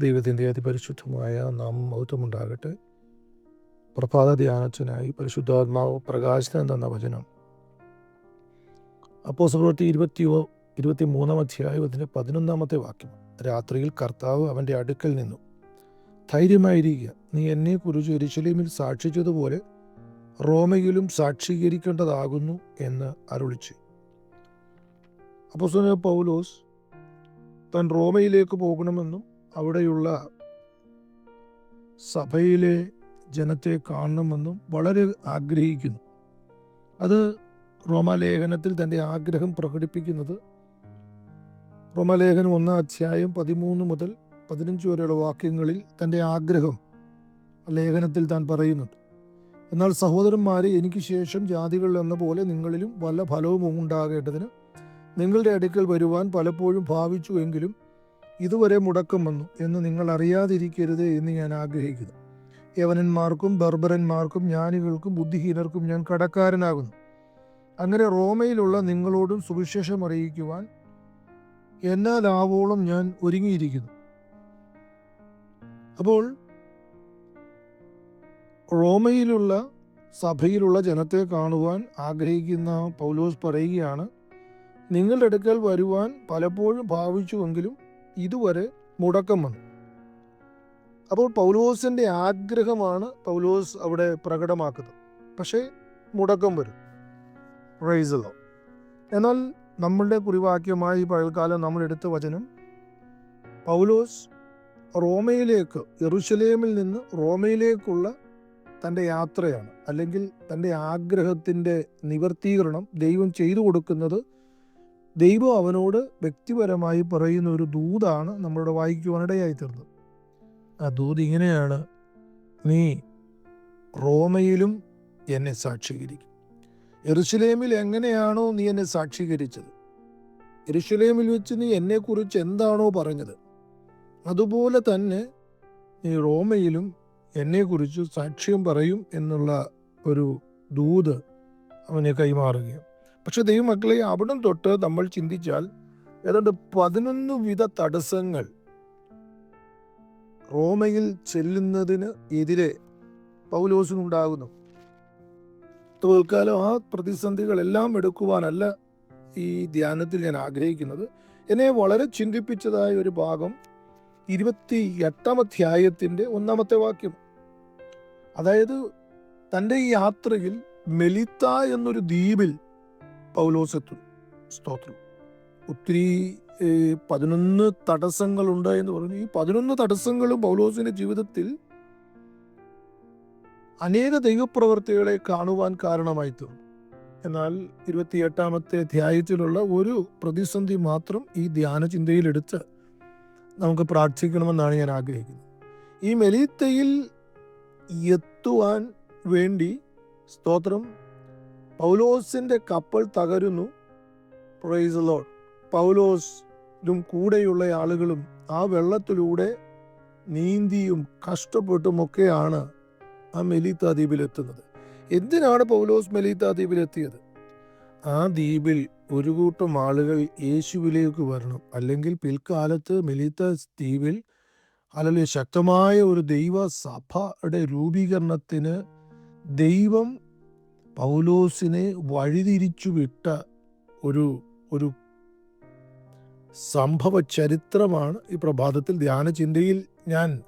ദൈവത്തിന്റെ അതിപരിശുദ്ധമായ നാം മഹത്വമുണ്ടാകട്ടെ. പ്രഭാത ധ്യാനത്തിനായി പരിശുദ്ധാത്മാവ് പ്രകാശനം തന്ന വചനം. അപ്പോ പ്രവൃത്തി ഇരുപത്തി ഇരുപത്തി മൂന്നാം അധ്യായം അതിന്റെ പതിനൊന്നാമത്തെ വാക്യം. രാത്രിയിൽ കർത്താവ് അവന്റെ അടുക്കൽ നിന്നു. ധൈര്യമായിരിക്കുക നീ എന്നെക്കുറിച്ച് എരിശലീമിൽ സാക്ഷിച്ചതുപോലെ റോമയിലും സാക്ഷീകരിക്കേണ്ടതാകുന്നു എന്ന് അരുളിച്ചു. അപ്പോസ്തലൻ പൗലോസ് താൻ റോമയിലേക്ക് പോകണമെന്നും അവിടെയുള്ള സഭയിലെ ജനത്തെ കാണണമെന്നും വളരെ ആഗ്രഹിക്കുന്നു. അത് റോമാലേഖനത്തിൽ തന്റെ ആഗ്രഹം പ്രകടിപ്പിക്കുന്നത് റോമാലേഖനം ഒന്നാം അധ്യായം പതിമൂന്ന് മുതൽ പതിനഞ്ച് വരെയുള്ള വാക്യങ്ങളിൽ തന്റെ ആഗ്രഹം ലേഖനത്തിൽ താൻ പറയുന്നുണ്ട്. എന്നാൽ സഹോദരന്മാരെ എനിക്ക് ശേഷം ജാതികൾ എന്ന പോലെ നിങ്ങളിലും വല്ല ഫലവും ഉണ്ടാകേണ്ടതിന് നിങ്ങളുടെ അടുക്കൽ വരുവാൻ പലപ്പോഴും ഭാവിച്ചു എങ്കിലും ഇതുവരെ മുടക്കം വന്നു എന്ന് നിങ്ങൾ അറിയാതിരിക്കരുത് എന്ന് ഞാൻ ആഗ്രഹിക്കുന്നു. യവനന്മാർക്കും ബർബരന്മാർക്കും ജ്ഞാനികൾക്കും ബുദ്ധിഹീനർക്കും ഞാൻ കടക്കാരനാകുന്നു. അങ്ങനെ റോമയിലുള്ള നിങ്ങളോടും സുവിശേഷം അറിയിക്കുവാൻ എന്നാൽ ആവോളം ഞാൻ ഒരുങ്ങിയിരിക്കുന്നു. അപ്പോൾ റോമയിലുള്ള സഭയിലുള്ള ജനത്തെ കാണുവാൻ ആഗ്രഹിക്കുന്ന പൗലോസ് പറയുകയാണ് നിങ്ങളുടെ അടുക്കൽ വരുവാൻ പലപ്പോഴും ഭാവിച്ചുവെങ്കിലും ഇതുവരെ മുടക്കം വന്നു. അപ്പോൾ പൗലോസിന്റെ ആഗ്രഹമാണ് പൗലോസ് അവിടെ പ്രകടമാക്കുന്നത്. പക്ഷേ മുടക്കം വരും. റൈസലോ എന്നാൽ നമ്മളുടെ കുറിവാക്യമായി പകൽക്കാലം നമ്മൾ എടുത്ത വചനം പൗലോസ് റോമയിലേക്ക് എറുശലേമിൽ നിന്ന് റോമയിലേക്കുള്ള തന്റെ യാത്രയാണ്. അല്ലെങ്കിൽ തന്റെ ആഗ്രഹത്തിന്റെ നിവർത്തീകരണം ദൈവം ചെയ്തു കൊടുക്കുന്നത് ദൈവം അവനോട് വ്യക്തിപരമായി പറയുന്ന ഒരു ദൂതാണ് നമ്മളുടെ വായിക്കുവാനിടയായി തീർന്നത് ആ ദൂത് ഇങ്ങനെയാണ് നീ റോമയിലും എന്നെ സാക്ഷീകരിക്കും. എറുസലേമിൽ എങ്ങനെയാണോ നീ എന്നെ സാക്ഷീകരിച്ചത്? എറുസലേമിൽ വെച്ച് നീ എന്നെക്കുറിച്ച് എന്താണോ പറഞ്ഞത്? അതുപോലെ തന്നെ നീ റോമയിലും എന്നെക്കുറിച്ച് സാക്ഷ്യം പറയും എന്നുള്ള ഒരു ദൂത് അവനെ കൈമാറുകയാണ്. പക്ഷെ ദൈവമക്കളെ അവിടം തൊട്ട് നമ്മൾ ചിന്തിച്ചാൽ ഏതാണ്ട് പതിനൊന്ന് വിധ തടസ്സങ്ങൾ റോമയിൽ ചെല്ലുന്നതിന് എതിരെ പൗലോസിനുണ്ടാകുന്നു. തൽക്കാലം ആ പ്രതിസന്ധികളെല്ലാം എടുക്കുവാനല്ല ഈ ധ്യാനത്തിൽ ഞാൻ ആഗ്രഹിക്കുന്നത്. എന്നെ വളരെ ചിന്തിപ്പിച്ചതായ ഒരു ഭാഗം ഇരുപത്തി എട്ടാം അധ്യായത്തിന്റെ ഒന്നാമത്തെ വാക്യം. അതായത് തന്റെ ഈ യാത്രയിൽ മെലിത്ത എന്നൊരു ദ്വീപിൽ പൗലോസ് എത്തുന്നു സ്തോത്രം. ഒത്തിരി പതിനൊന്ന് തടസ്സങ്ങളുണ്ട് എന്ന് പറഞ്ഞു. ഈ പതിനൊന്ന് തടസ്സങ്ങളും പൗലോസിന്റെ ജീവിതത്തിൽ അനേക ദൈവപ്രവർത്തികളെ കാണുവാൻ കാരണമായി തീർന്നു. എന്നാൽ ഇരുപത്തിയെട്ടാമത്തെ അധ്യായത്തിലുള്ള ഒരു പ്രതിസന്ധി മാത്രം ഈ ധ്യാന ചിന്തയിലെടുത്ത് നമുക്ക് പ്രാർത്ഥിക്കണമെന്നാണ് ഞാൻ ആഗ്രഹിക്കുന്നത്. ഈ മെലീത്തയിൽ എത്തുവാൻ വേണ്ടി സ്തോത്രം പൗലോസിന്റെ കപ്പൽ തകരുന്നു. പ്രൈസ് ലോഡ് പൗലോസും കൂടെയുള്ള ആളുകളും ആ വെള്ളത്തിലൂടെ നീന്തിയും കഷ്ടപ്പെട്ടുമൊക്കെയാണ് ആ മെലീത്ത ദ്വീപിലെത്തുന്നത്. എന്തിനാണ് പൗലോസ് മെലീത്ത ദ്വീപിലെത്തിയത്? ആ ദ്വീപിൽ ഒരു കൂട്ടം ആളുകൾ യേശുവിലേക്ക് വരണം. അല്ലെങ്കിൽ പിൽക്കാലത്ത് മെലീത്ത ദ്വീപിൽ അല്ലെങ്കിൽ ശക്തമായ ഒരു ദൈവ സഭയുടെ രൂപീകരണത്തിന് ദൈവം പൗലോസിനെ വഴിതിരിച്ചു വിട്ട ഒരു ഒരു സംഭവ ചരിത്രമാണ് ഈ പ്രഭാതത്തിൽ ധ്യാന ചിന്തയിൽ ഞാൻ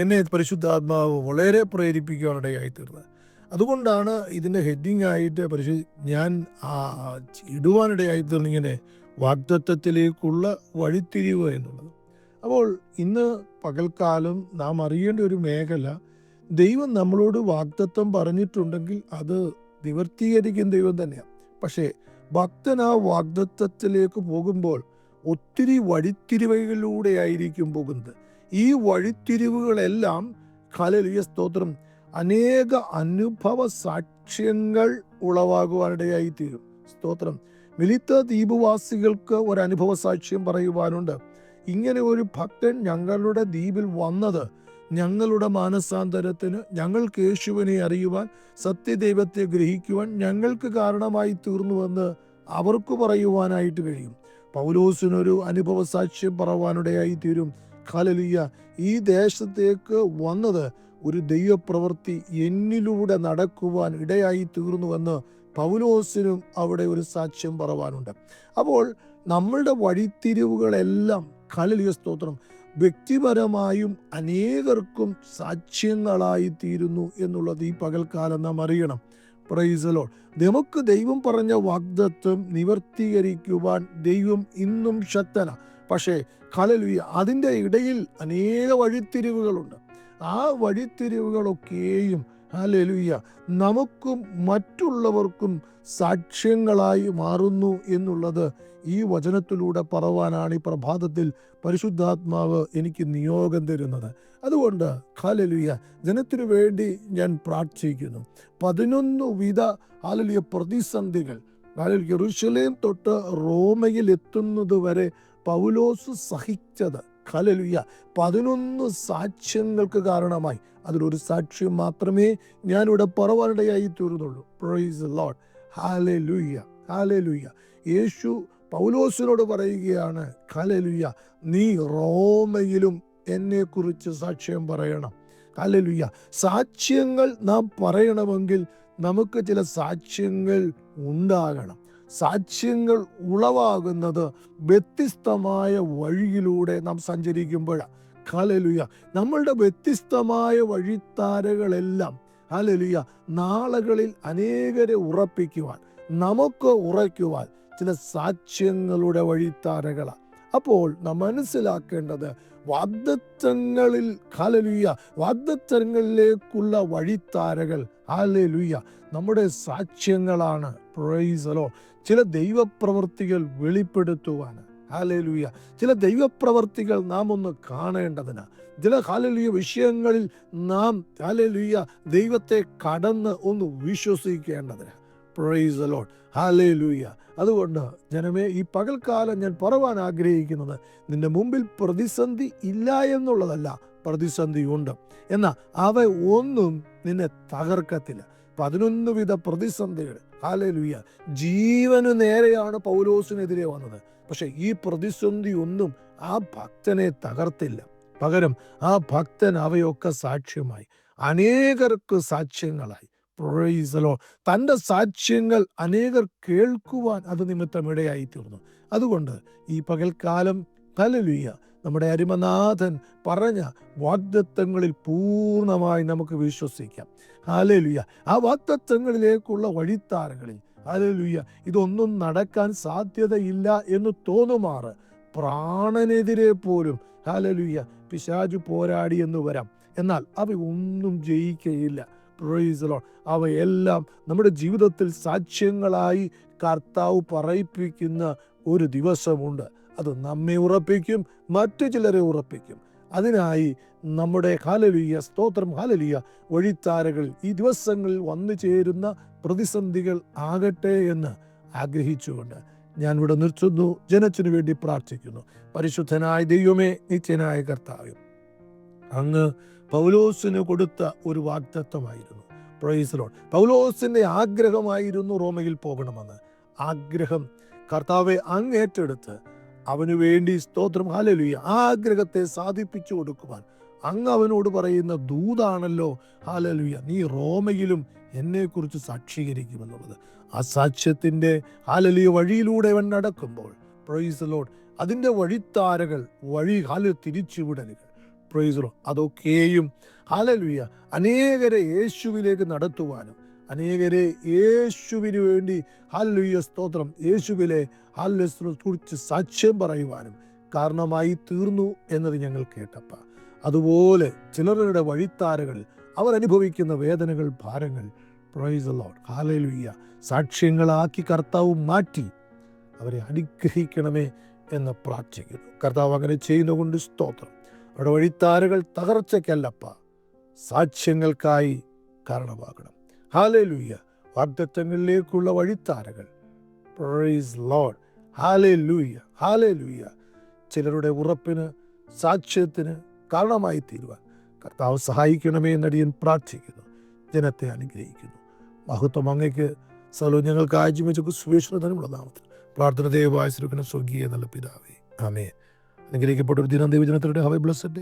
എന്നെ പരിശുദ്ധാത്മാവ് വളരെ പ്രേരിപ്പിക്കാനിടയായി തീർന്നത് അതുകൊണ്ടാണ് ഇതിന്റെ ഹെഡിങ് ആയിട്ട് പരിശു ഞാൻ ഇടുവാനിടയായി തീർന്നിങ്ങനെ വാഗ്ദത്വത്തിലേക്കുള്ള വഴിത്തിരിവ് എന്നുള്ളത്. അപ്പോൾ ഇന്ന് പകൽക്കാലം നാം അറിയേണ്ട ഒരു മേഖല ദൈവം നമ്മളോട് വാഗ്ദത്വം പറഞ്ഞിട്ടുണ്ടെങ്കിൽ അത് നിവർത്തീകരിക്കും ദൈവം തന്നെയാണ് പക്ഷേ ഭക്തൻ ആ വാഗ്ദത്വത്തിലേക്ക് പോകുമ്പോൾ ഒത്തിരി വഴിത്തിരിവുകളിലൂടെ ആയിരിക്കും പോകുന്നത്. ഈ വഴിത്തിരിവുകളെല്ലാം കലലിയ സ്തോത്രം അനേക അനുഭവ സാക്ഷ്യങ്ങൾ ഉളവാകുവാനിടയായി തീരും സ്തോത്രം. മിലിത്ത ദ്വീപുവാസികൾക്ക് ഒരു അനുഭവ സാക്ഷ്യം പറയുവാനുണ്ട്. ഇങ്ങനെ ഒരു ഭക്തൻ ഞങ്ങളുടെ ദ്വീപിൽ വന്നത് ഞങ്ങളുടെ മാനസാന്തരത്തിന് ഞങ്ങൾക്ക് യേശുവിനെ അറിയുവാൻ സത്യദൈവത്തെ ഗ്രഹിക്കുവാൻ ഞങ്ങൾക്ക് കാരണമായി തീർന്നുവെന്ന് അവർക്ക് പറയുവാനായിട്ട് കഴിയും. പൗലോസിനൊരു അനുഭവ സാക്ഷ്യം പറവാനിടയായി തീരും. കലലിയ ഈ ദേശത്തേക്ക് വന്നത് ഒരു ദൈവപ്രവൃത്തി എന്നിലൂടെ നടക്കുവാൻ ഇടയായി തീർന്നുവെന്ന് പൗലോസിനും അവിടെ ഒരു സാക്ഷ്യം പറവാനുണ്ട്. അപ്പോൾ നമ്മളുടെ വഴിത്തിരിവുകളെല്ലാം കലലിയ സ്തോത്രം വ്യക്തിപരമായും അനേകർക്കും സാക്ഷ്യങ്ങളായി തീരുന്നു എന്നുള്ളത് ഈ പകൽക്കാലം നാം അറിയണം. പ്രൈസലോൾ നമുക്ക് ദൈവം പറഞ്ഞ വാഗ്ദത്വം നിവർത്തീകരിക്കുവാൻ ദൈവം ഇന്നും ശക്തന. പക്ഷേ കലലുയ അതിന്റെ ഇടയിൽ അനേക വഴിത്തിരിവുകളുണ്ട്. ആ വഴിത്തിരിവുകളൊക്കെയും ഹലലുയ്യ നമുക്കും മറ്റുള്ളവർക്കും സാക്ഷ്യങ്ങളായി മാറുന്നു എന്നുള്ളത് ഈ വചനത്തിലൂടെ പറവാനാണ് ഈ പ്രഭാതത്തിൽ പരിശുദ്ധാത്മാവ് എനിക്ക് നിയോഗം തരുന്നത്. അതുകൊണ്ട് ഹാലലുയ്യ ജനത്തിനു വേണ്ടി ഞാൻ പ്രാർത്ഥിക്കുന്നു. പതിനൊന്ന് വിധ ഹാലലുയ പ്രതിസന്ധികൾ. യെറുശലേം തൊട്ട് റോമയിൽ എത്തുന്നത് വരെ പൗലോസ് സഹിച്ചത്. ഖലലുയ പതിനൊന്ന് സാക്ഷ്യങ്ങൾക്ക് കാരണമായി. അതിലൊരു സാക്ഷ്യം മാത്രമേ ഞാനിവിടെ പറവാനിടയായി ലൂയ്യ യേശു പൗലോസിനോട് പറയുകയാണ് ഖലലുയ്യ നീ റോമയിലും എന്നെക്കുറിച്ച് സാക്ഷ്യം പറയണം. ഖലലുയ്യ സാക്ഷ്യങ്ങൾ നാം പറയണമെങ്കിൽ നമുക്ക് ചില സാക്ഷ്യങ്ങൾ ഉണ്ടാകണം. സാക്ഷ്യങ്ങൾ ഉളവാകുന്നത് വ്യത്യസ്തമായ വഴിയിലൂടെ നാം സഞ്ചരിക്കുമ്പോഴാണ് ഹാലലുയ നമ്മളുടെ വ്യത്യസ്തമായ വഴിത്താരകളെല്ലാം ഹാലലുയ നാളുകളിൽ അനേകരെ ഉറപ്പിക്കുവാൻ നമുക്ക് ഉറയ്ക്കുവാൻ ചില സാക്ഷ്യങ്ങളുടെ വഴിത്താരകളാണ് അപ്പോൾ നാം മനസ്സിലാക്കേണ്ടത് വാഗ്ദത്തങ്ങളിൽ ഹാലലുയ വാഗ്ദത്തങ്ങളിലേക്കുള്ള വഴിത്താരകൾ ഹാലലുയ്യ നമ്മുടെ സാക്ഷ്യങ്ങളാണ്. പ്രൈസലോ ചില ദൈവപ്രവൃത്തികൾ വെളിപ്പെടുത്തുവാൻ. ഹാലലൂയ ചില ദൈവപ്രവർത്തികൾ നാം ഒന്ന് കാണേണ്ടതിന്. ചില ഹാലലുയ വിഷയങ്ങളിൽ നാം ഹാലലൂയ ദൈവത്തെ കടന്ന് ഒന്ന് വിശ്വസിക്കേണ്ടതിന്. പ്രൈസ് ഹാലലൂയ അതുകൊണ്ട് ജനമേ ഈ പകൽക്കാലം ഞാൻ പറവാൻ ആഗ്രഹിക്കുന്നത് നിന്റെ മുമ്പിൽ പ്രതിസന്ധി ഇല്ല എന്നുള്ളതല്ല പ്രതിസന്ധി ഉണ്ട് എന്നാൽ അവ ഒന്നും നിന്നെ തകർക്കത്തില്ല. പതിനൊന്ന് വിധ പ്രതിസന്ധികൾ. ഹാലലുയ്യ ജീവന് നേരെയാണ് പൗലോസിനെതിരെ വന്നത്. പക്ഷെ ഈ പ്രതിസന്ധി ഒന്നും ആ ഭക്തനെ തകർത്തില്ല. പകരം ആ ഭക്തൻ അവയൊക്കെ സാക്ഷ്യമായി. അനേകർക്ക് സാക്ഷ്യങ്ങളായി. പ്രൊയ്സലോ തന്റെ സാക്ഷ്യങ്ങൾ അനേകർ കേൾക്കുവാൻ അത് നിമിത്തം ഇടയായി തീർന്നു അതുകൊണ്ട് ഈ പകൽക്കാലം ഹലലുയ്യ നമ്മുടെ അരിമനാഥൻ പറഞ്ഞ വാഗ്ദത്വങ്ങളിൽ പൂർണമായി നമുക്ക് വിശ്വസിക്കാം. ഹാലലുയ്യ ആ വാക്തത്വങ്ങളിലേക്കുള്ള വഴിത്താരങ്ങളിൽ ഹാലലുയ്യ ഇതൊന്നും നടക്കാൻ സാധ്യതയില്ല എന്ന് തോന്നുമാറ്. പ്രാണനെതിരെ പോലും ഹാലലുയ്യ പിശാജു പോരാടി എന്ന് വരാം. എന്നാൽ അവ ഒന്നും ജയിക്കയില്ല. പ്രൊയിസലോൺ അവയെല്ലാം നമ്മുടെ ജീവിതത്തിൽ സാക്ഷ്യങ്ങളായി കർത്താവ് പറയിപ്പിക്കുന്ന ഒരു ദിവസമുണ്ട്. അത് നമ്മെ ഉറപ്പിക്കും മറ്റു ചിലരെ ഉറപ്പിക്കും. അതിനായി നമ്മുടെ ഹാലലിയ സ്തോത്രം ഹാലലിയ വഴിത്താരകൾ ഈ ദിവസങ്ങളിൽ വന്നു ചേരുന്ന പ്രതിസന്ധികൾ ആകട്ടെ എന്ന് ആഗ്രഹിച്ചുകൊണ്ട് ഞാൻ ഇവിടെ നിർത്തുന്നു. ജനത്തിനു വേണ്ടി പ്രാർത്ഥിക്കുന്നു. പരിശുദ്ധനായ ദൈവമേ നിത്യനായ കർത്താവ് അങ്ങ് പൗലോസിന് കൊടുത്ത ഒരു വാഗ്ദത്വമായിരുന്നു പ്രൊയ്സലോൺ പൗലോസിന്റെ ആഗ്രഹമായിരുന്നു റോമയിൽ പോകണമെന്ന്. ആഗ്രഹം കർത്താവെ അങ്ങ് ഏറ്റെടുത്ത് അവനു വേണ്ടി സ്തോത്രം. ഹാലലുയ ആ ആഗ്രഹത്തെ സാധിപ്പിച്ചു കൊടുക്കുവാൻ. അങ്ങ് അവനോട് പറയുന്ന ദൂതാണല്ലോ. ഹാലലുയ നീ റോമയിലും എന്നെക്കുറിച്ച് സാക്ഷീകരിക്കുമെന്നുള്ളത്. ആ സാക്ഷ്യത്തിന്റെ ഹാലലിയ വഴിയിലൂടെ അവൻ നടക്കുമ്പോൾ പ്രൊയ്സലോൺ അതിന്റെ വഴിത്താരകൾ വഴി ഹാല തിരിച്ചുവിടലുകൾ. പ്രൊയ്സലോ അതൊക്കെയും ഹാലലുയ അനേകരെ യേശുവിലേക്ക് നടത്തുവാനും അനേകരെ യേശുവിന് വേണ്ടി ഹല്ലുയ സ്തോത്രം. യേശുവിലെ ഹാലുയെ കുറിച്ച് സാക്ഷ്യം പറയുവാനും കാരണമായി തീർന്നു എന്നത് ഞങ്ങൾ കേട്ടപ്പ. അതുപോലെ ചിലരുടെ വഴിത്താരകൾ അവർ അനുഭവിക്കുന്ന വേദനകൾ ഭാരങ്ങൾ പ്രൈസ് ഹാലലുയ്യ സാക്ഷ്യങ്ങളാക്കി കർത്താവ് മാറ്റി അവരെ അനുഗ്രഹിക്കണമേ എന്ന് പ്രാർത്ഥിക്കുന്നു കർത്താവ് അങ്ങനെ ചെയ്യുന്നതുകൊണ്ട് സ്തോത്രം. അവിടെ വഴിത്താരകൾ തകർച്ചയ്ക്കല്ലപ്പ. സാക്ഷ്യങ്ങൾക്കായി കാരണമാകണം. ഹാലലുയ്യ വാഗ്ദത്തങ്ങളിലേക്കുള്ള വഴിത്താരകൾ. പ്രൈസ് ലോഡ് ഹാലേ ലൂയ്യ ചിലരുടെ ഉറപ്പിന് സാക്ഷ്യത്തിന് കാരണമായി തീരുവാൻ കർത്താവ് സഹായിക്കണമേ എന്നടിയൻ പ്രാർത്ഥിക്കുന്നു. ജനത്തെ അനുഗ്രഹിക്കുന്നു. മഹത്വം അങ്ങയ്ക്ക് സ്ഥലവും ഞങ്ങൾക്ക് ആജ്യം വെച്ച് സുവേശ്വരനുള്ള നാമത്തിൽ പ്രാർത്ഥന ദൈവമായ സ്വർഗീയ നല്ല പിതാവേ. ആമേ അനുഗ്രഹിക്കപ്പെട്ട ഒരു ദിനം ദൈവജനത്തിലൂടെ. How I blessed